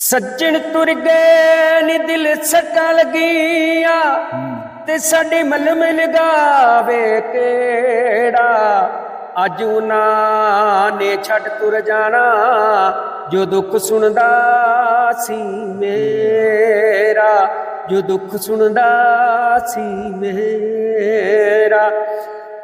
ਸੱਜਣ ਤੁਰ ਗਏ ਨੀ ਦਿਲ ਸੱਟਾਂ ਲੱਗੀਆਂ, ਤੇ ਸਾਡੀ ਮਲਮ ਲਗਾਵੇ ਕਿਹੜਾ? ਅੱਜ ਉਹਨਾਂ ਨੇ ਛੱਡ ਤੁਰ ਜਾਣਾ, ਜੋ ਦੁੱਖ ਸੁਣਦਾ ਸੀ ਮੇਰਾ, ਜੋ ਦੁੱਖ ਸੁਣਦਾ ਸੀ ਮੇਰਾ।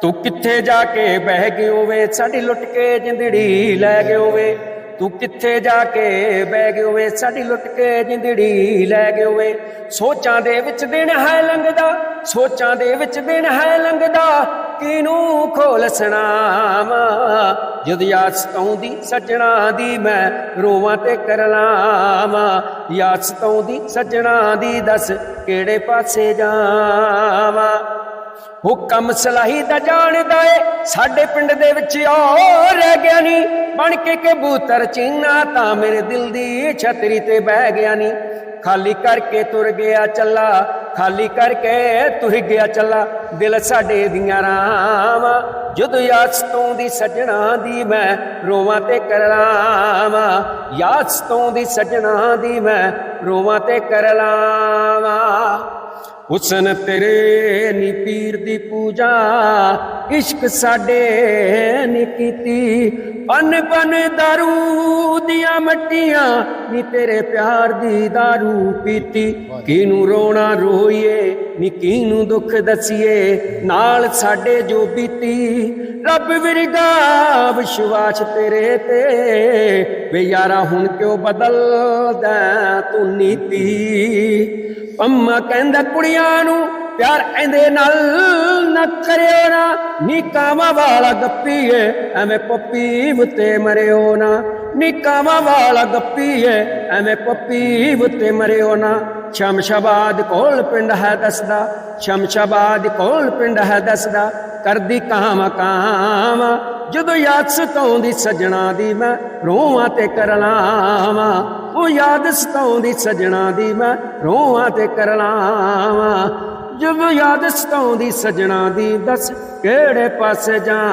ਤੂੰ ਕਿੱਥੇ ਜਾ ਕੇ ਬਹਿ ਗਿਓ ਵੇ ਸਾਡੀ ਲੁੱਟ ਕੇ ਜਿੰਦੜੀ ਲੈ ਗਿਓ ਵੇ ਤੂੰ ਕਿੱਥੇ ਜਾ ਕੇ ਬਹਿ ਗਿਓ ਵੇ ਸਾਡੀ ਲੁੱਟ ਕੇ ਜਿੰਦੜੀ ਲੈ ਗਿਓ ਵੇ ਸੋਚਾਂ ਦੇ ਵਿੱਚ ਦਿਨ ਹੈ ਲੰਘਦਾ, ਸੋਚਾਂ ਦੇ ਵਿੱਚ ਦਿਨ ਹੈ ਲੰਘਦਾ। ਕਿਨੂੰ ਖੋਲ ਸੁਣਾਵਾਂ? ਜਦ ਯਾਦ ਸਤਾਉਂਦੀ ਸੱਜਣਾ ਦੀ ਮੈਂ ਰੋਵਾਂ ਤੇ ਕਰ ਲਾਵਾਂ। ਯਾਦ ਸਤਾਉਂਦੀ ਸੱਜਣਾ ਦੀ ਦੱਸ ਕਿਹੜੇ ਪਾਸੇ ਜਾਵਾਂ? ਹੁਕਮ ਸਲਾਹੀ ਦਾ ਜਾਣਦਾ ਏ। ਸਾਡੇ ਪਿੰਡ ਦੇ ਵਿੱਚ ਉਹ ਰਹਿ ਗਿਆ ਨਹੀਂ ਬਣ ਕੇ ਕਬੂਤਰ ਚੀਨਾ ਤਾਂ ਮੇਰੇ ਦਿਲ ਦੀ ਛਤਰੀ ਤੇ ਬਹਿ ਗਿਆ ਨਹੀਂ ਖਾਲੀ ਕਰਕੇ ਤੁਰ ਗਿਆ ਚੱਲਾ, ਖਾਲੀ ਕਰਕੇ ਤੁਰ ਗਿਆ ਚੱਲਾ। ਦਿਲ ਸਾਡੇ ਦੀਆਂ ਰਾਵਾਂ, ਜਦੋਂ ਯਾਦ ਦੀ ਸੱਜਣਾ ਦੀ ਮੈਂ ਰੋਵਾਂ ਤੇ ਕਰਾਵਾਂ ਯਾਦ ਦੀ ਸੱਜਣਾ ਦੀ ਮੈਂ ਰੋਵਾਂ ਤੇ ਕਰ ਹੁਸਨ ਤੇਰੇ ਨੀ ਪੀਰ ਦੀ ਪੂਜਾ, ਇਸ਼ਕ ਸਾਡੇ ਨੀ ਕੀਤੀ। ਪਨ ਪਨ ਦਾਰੂ ਦੀਆਂ ਮੱਟੀਆਂ, ਨੀ ਤੇਰੇ ਪਿਆਰ ਦੀ ਦਾਰੂ ਪੀਤੀ। ਕਿਨੂੰ ਰੋਣਾ ਰੋਈਏ, ਨੀ ਕਿਨੂੰ ਦੁੱਖ ਦਸੀਏ, ਨਾਲ ਸਾਡੇ ਜੋ ਬੀਤੀ। ਰੱਬ ਵਿਰਗਾ ਵਿਸ਼ਵਾਸ ਤੇਰੇ ਤੇ, ਵੇ ਯਾਰਾ ਹੁਣ ਕਿਉਂ ਬਦਲਦਾ ਤੂੰ ਨੀਤੀ? ਪੰਮਾ ਕਹਿੰਦਾ ਕੁੜੀਆਂ ਨੂੰ, ਪਿਆਰ ਇਹਦੇ ਨਾਲ ਨਾ ਕਰਿਓ ਨਾ। ਨਿਕਾਵਾਂ ਵਾਲਾ ਗੱਪੀਏ, ਐਵੇਂ ਪੱਪੀ ਉਤੇ ਮਰਿਓ ਨਾ। ਨਿਕਾਵਾਂ ਵਾਲਾ ਗੱਪੀਏ, ਐਵੇਂ ਪੱਪੀ ਉਤੇ ਮਰਿਓ ਨਾ। ਸ਼ਮਸ਼ਾਬਾਦ ਕੋਲ ਪਿੰਡ ਹੈ ਦੱਸਦਾ, ਸ਼ਮਸ਼ਾਬਾਦ ਕੋਲ ਪਿੰਡ ਹੈ ਦੱਸਦਾ। ਕਰਦੀ ਕਾਮ ਕਾਮ। ਜਦੋਂ ਯਾਦ ਸਤਾਉਂਦੀ ਸਜਣਾ ਦੀ ਮੈਂ, ਰੋਵਾਂ ਤੇ ਕਰ ਲਾਵਾਂ ਉਹ ਯਾਦ ਸਤਾਉਂਦੀ ਸਜਣਾ ਦੀ ਮੈਂ, ਰੋਵਾਂ ਤੇ ਕਰ ਲਾਵਾਂ ਜਦੋਂ ਯਾਦ ਸਤਾਉਂਦੀ ਸਜਣਾ ਦੀ, ਦੱਸ ਕਿਹੜੇ ਪਾਸੇ ਜਾਵਾਂ।